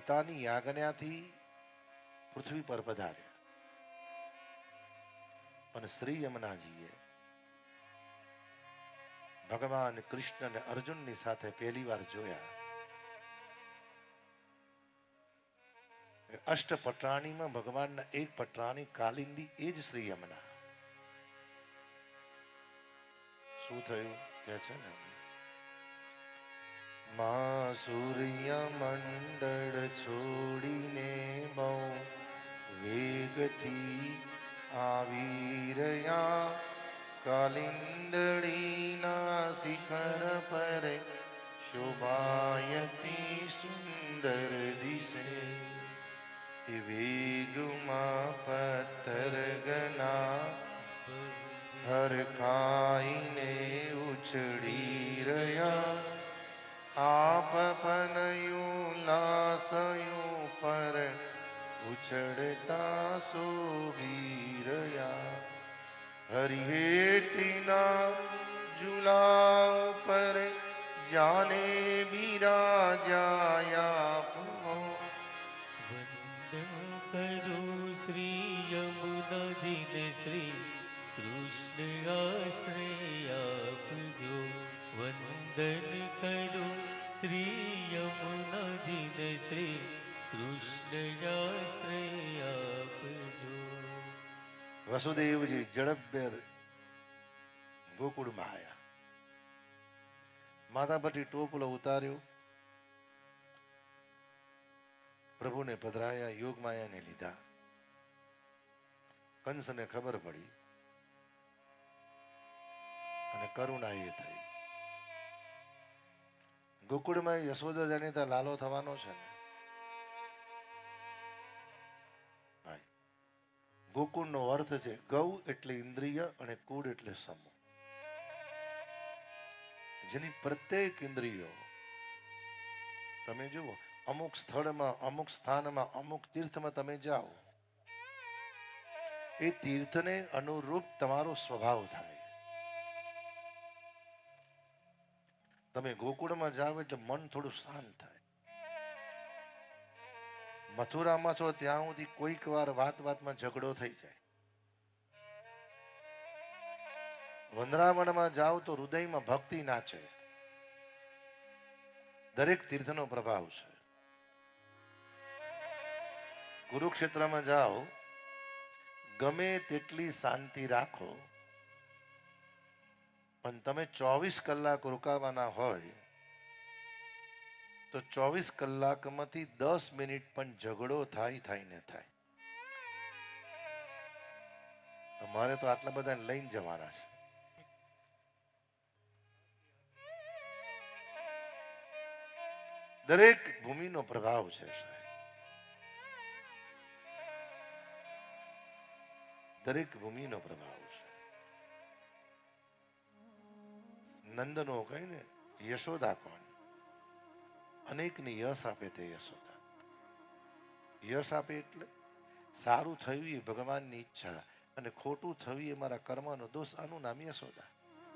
પિતાની આજ્ઞાથી પૃથ્વી પર પધાર્યા. પણ શ્રી યમુનાજીએ ભગવાન કૃષ્ણને અર્જુનની સાથે પહેલી વાર જોયા. અષ્ટ પટરાણીમાં ભગવાનના એક પટરાણી કાલિંદી, એ જ શ્રી યમુના. શું થયું? કે છે ને? માં સૂર્ય મંડળ છોડીને બહુ વેગથી આવી રહ્યા. કાલિંદડીના શિખર પર શોભાયતી સુંદર દિશે. તે વેગમાં પથ્થર ગના હર ખાઈને ઉછળી રહ્યા. આપ પનયું લાસયું પર ઉછળતા શોભી રહ્યા જુલા પર જાને બિરાજાયા. વંદન કરો શ્રી યમુનાજીને શ્રી કૃષ્ણ આશ્રય વંદન કરું શ્રી યમુનાજીને શ્રી કૃષ્ણ વસુદેવજી ઝડપભેર ગોકુળમાં આવ્યા માતા પરથી ટોપલો ઉતાર્યો પ્રભુને પધરાયા યોગ માયાને લીધા કંસને ખબર પડી અને કરુણા એ થઈ ગોકુળમાં યશોદા જાણીતા લાલો થવાનો છે ને. ભાઈ, ગોકુળનો અર્થ છે ગૌ એટલે ઇન્દ્રિય અને કુળ એટલે સમૂહ. જેની પ્રત્યેક ઇન્દ્રિયો, તમે જુઓ, અમુક સ્થળમાં, અમુક સ્થાનમાં, અમુક તીર્થમાં તમે જાઓ, એ તીર્થને અનુરૂપ તમારો સ્વભાવ થાય. તમે ગોકુળમાં જાઓ એટલે મન થોડું શાંત થાય. મથુરામાં છો ત્યાં સુધી કોઈક વાર વાત વાતમાં ઝઘડો થઈ જાય. વંદરાવણમાં જાઓ તો હૃદયમાં ભક્તિ નાચે. દરેક તીર્થનો પ્રભાવ છે. કુરુક્ષેત્રમાં જાઓ, ગમે તેટલી શાંતિ રાખો પણ તમે ચોવીસ કલાક રોકાવાના હોય, તો ચોવીસ કલાકમાંથી દસ મિનિટ પણ ઝઘડો થાય થાય ને થાય. અમારે તો આટલા બધા લઈને જવાના છે. દરેક ભૂમિનો પ્રભાવ છે, સાહેબ. દરેક ભૂમિનો પ્રભાવ છે. નંદનો કહે ને યશોદા કોણ અનેકને યશ આપે તે યશોદા. યશ આપે એટલે સારું થયું એ ભગવાનની ઈચ્છા અને ખોટું થયું એ મારા કર્મનો દોષ. આનું નામ યશોદા.